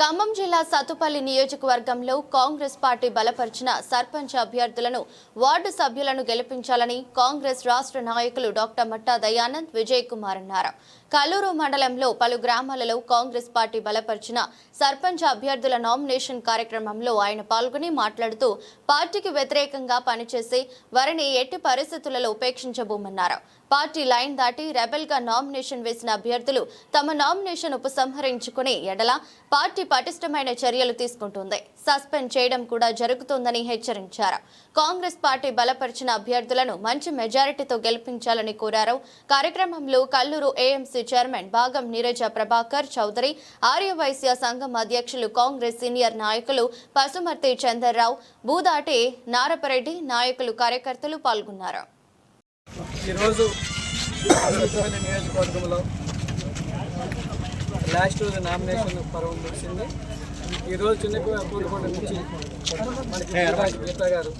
ఖమ్మం జిల్లా సత్తుపల్లి నియోజకవర్గంలో కాంగ్రెస్ పార్టీ బలపరిచిన సర్పంచ్ అభ్యర్థులను వార్డు సభ్యులను గెలిపించాలని కాంగ్రెస్ రాష్ట్ర నాయకులు డాక్టర్ మట్టా దయానంద్ విజయ్ కుమార్ అన్నారు. కల్లూరు మండలంలో పలు గ్రామాలలో కాంగ్రెస్ పార్టీ బలపరిచిన సర్పంచ్ అభ్యర్థుల నామినేషన్ కార్యక్రమంలో ఆయన పాల్గొని మాట్లాడుతూ పార్టీకి వ్యతిరేకంగా పనిచేసి వారిని ఎట్టి పరిస్థితులలో ఉపేక్షించబోమన్నారు. పార్టీ లైన్ దాటి రెబెల్గా నామినేషన్ వేసిన అభ్యర్థులు తమ నామినేషన్ ఉపసంహరించుకుని ఎడల పార్టీ పటిష్టమైన చర్యలు తీసుకుంటుంది. సస్పెండ్ చేయడం కూడా జరుగుతోందని హెచ్చరించారు. కాంగ్రెస్ పార్టీ బలపరిచిన అభ్యర్థులను మంచి మెజారిటీతో గెలిపించాలని కోరారు. కార్యక్రమంలో కల్లూరు ఏఎంసీ చైర్మన్ భాగం నీరజ ప్రభాకర్ చౌదరి ఆర్యవైశ్య సంఘం అధ్యక్షులు కాంగ్రెస్ సీనియర్ నాయకులు పసుమర్తి చందర్రావు బూదాటి నారపరెడ్డి నాయకులు కార్యకర్తలు పాల్గొన్నారు. ఈరోజు నియోజకవర్గంలో లాస్ట్ రోజు నామినేషన్ పర్వం ముగిసింది. ఈరోజు చిన్న కూరుకొండ నుంచి మనకి గీతా- గారు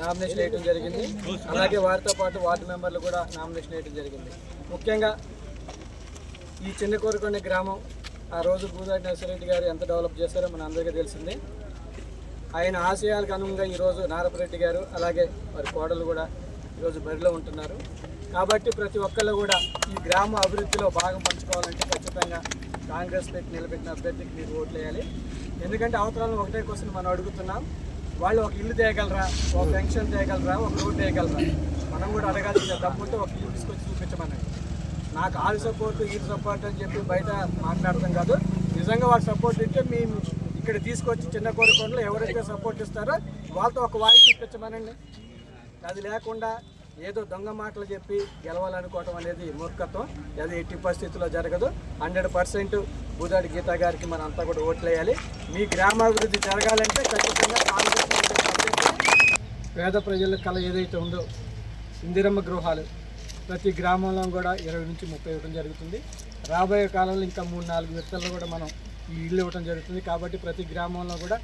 నామినేషన్ వేయడం జరిగింది. అలాగే వారితో పాటు వార్డు మెంబర్లు కూడా నామినేషన్ వేయడం జరిగింది. ముఖ్యంగా ఈ చిన్న కోరుకొండ గ్రామం ఆ రోజు భూదాటి నర్సిరెడ్డి గారు ఎంత డెవలప్ చేశారో మన అందరికీ తెలిసిందే. ఆయన ఆశయాలకు అనుగుణంగా ఈరోజు నారపరెడ్డి గారు అలాగే వారి కోడలు కూడా ఈరోజు బరిలో ఉంటున్నారు. కాబట్టి ప్రతి ఒక్కళ్ళు కూడా ఈ గ్రామ అభివృద్ధిలో భాగం పంచుకోవాలంటే ఖచ్చితంగా కాంగ్రెస్ పెట్టి నిలబెట్టిన అభ్యర్థికి మీరు ఓట్లు వేయాలి. ఎందుకంటే అవతరాలను ఒకటే క్వశ్చన్ మనం అడుగుతున్నాం. వాళ్ళు ఒక ఇల్లు తేయగలరా? ఒక పెన్షన్ తేయగలరా? ఒక రోడ్ తేయగలరా? మనం కూడా అడగాల్సిన డబ్బుతో ఒక ఇల్లు తీసుకొచ్చి చూపించమన్నది నాకు ఆరు సపోర్ట్ ఈ సపోర్ట్ అని చెప్పి బయట మాట్లాడటం కాదు. నిజంగా వాళ్ళ సపోర్ట్ ఇస్తే మేము ఇక్కడ తీసుకొచ్చి చిన్న కోరికొండలో ఎవరైతే సపోర్ట్ ఇస్తారో వాళ్ళతో ఒక వాయిస్ ఇప్పించమనండి. అది లేకుండా ఏదో దొంగ మాటలు చెప్పి గెలవాలనుకోవటం అనేది మూర్ఖత్వం. అది ఎట్టి పరిస్థితుల్లో జరగదు. హండ్రెడ్ పర్సెంట్ బుధాడి గీతా గారికి మనం అంతా కూడా ఓట్లేయాలి. మీ గ్రామాభివృద్ధి జరగాలంటే ఖచ్చితంగా పేద ప్రజల కళ ఏదైతే ఉందో ఇందిరమ్మ గృహాలు ప్రతి గ్రామంలో కూడా ఇరవై నుంచి ముప్పై ఇవ్వడం జరుగుతుంది. రాబోయే కాలంలో ఇంకా మూడు నాలుగు విడతల్లో కూడా మనం ఈ ఇల్లు ఇవ్వడం జరుగుతుంది. కాబట్టి ప్రతి గ్రామంలో కూడా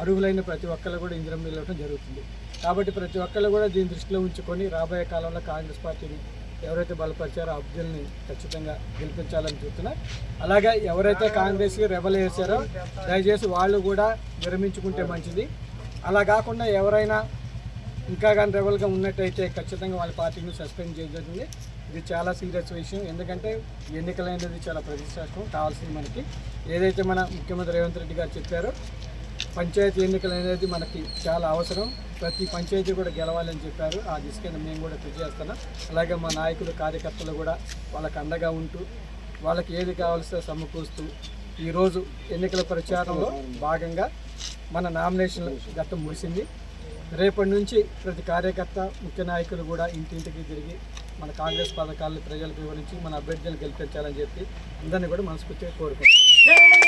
అర్హులైన ప్రతి ఒక్కరు కూడా ఇందిరమ్మ ఇల్లు ఇవ్వడం జరుగుతుంది. కాబట్టి ప్రతి ఒక్కరు కూడా దీని దృష్టిలో ఉంచుకొని రాబోయే కాలంలో కాంగ్రెస్ పార్టీని ఎవరైతే బలపరిచారో అబ్దుల్ని ఖచ్చితంగా గెలిపించాలని చూస్తున్నా. అలాగే ఎవరైతే కాంగ్రెస్కి రెబల్ వేశారో దయచేసి వాళ్ళు కూడా విరమించుకుంటే మంచిది. అలా కాకుండా ఎవరైనా ఇంకా కానీ రెబల్గా ఉన్నట్టయితే ఖచ్చితంగా వాళ్ళ పార్టీని సస్పెండ్ చేయజరుగుతుంది ఇది చాలా సీరియస్ విషయం. ఎందుకంటే ఎన్నికలైనది చాలా ప్రతిష్టాత్మకం కావాల్సింది మనకి. ఏదైతే మన ముఖ్యమంత్రి రేవంత్ రెడ్డి గారు చెప్పారో పంచాయతీ ఎన్నికలు అనేది మనకి చాలా అవసరం. ప్రతి పంచాయతీ కూడా గెలవాలని చెప్పారు. ఆ దిశగా మేము కూడా కృషి చేస్తున్నాం. అలాగే మా నాయకులు కార్యకర్తలు కూడా వాళ్ళకి అండగా ఉంటూ వాళ్ళకి ఏది కావాల్సో సమకూరుస్తూ ఈరోజు ఎన్నికల ప్రచారంలో భాగంగా మన నామినేషన్ గతం ముగిసింది. రేపటి నుంచి ప్రతి కార్యకర్త ముఖ్య నాయకులు కూడా ఇంటింటికి తిరిగి మన కాంగ్రెస్ పథకాలను ప్రజలకు వివరించి మన అభ్యర్థులను గెలిపించాలని చెప్పి అందరినీ కూడా మనస్ఫూర్తిగా కోరుకుంటున్నాం.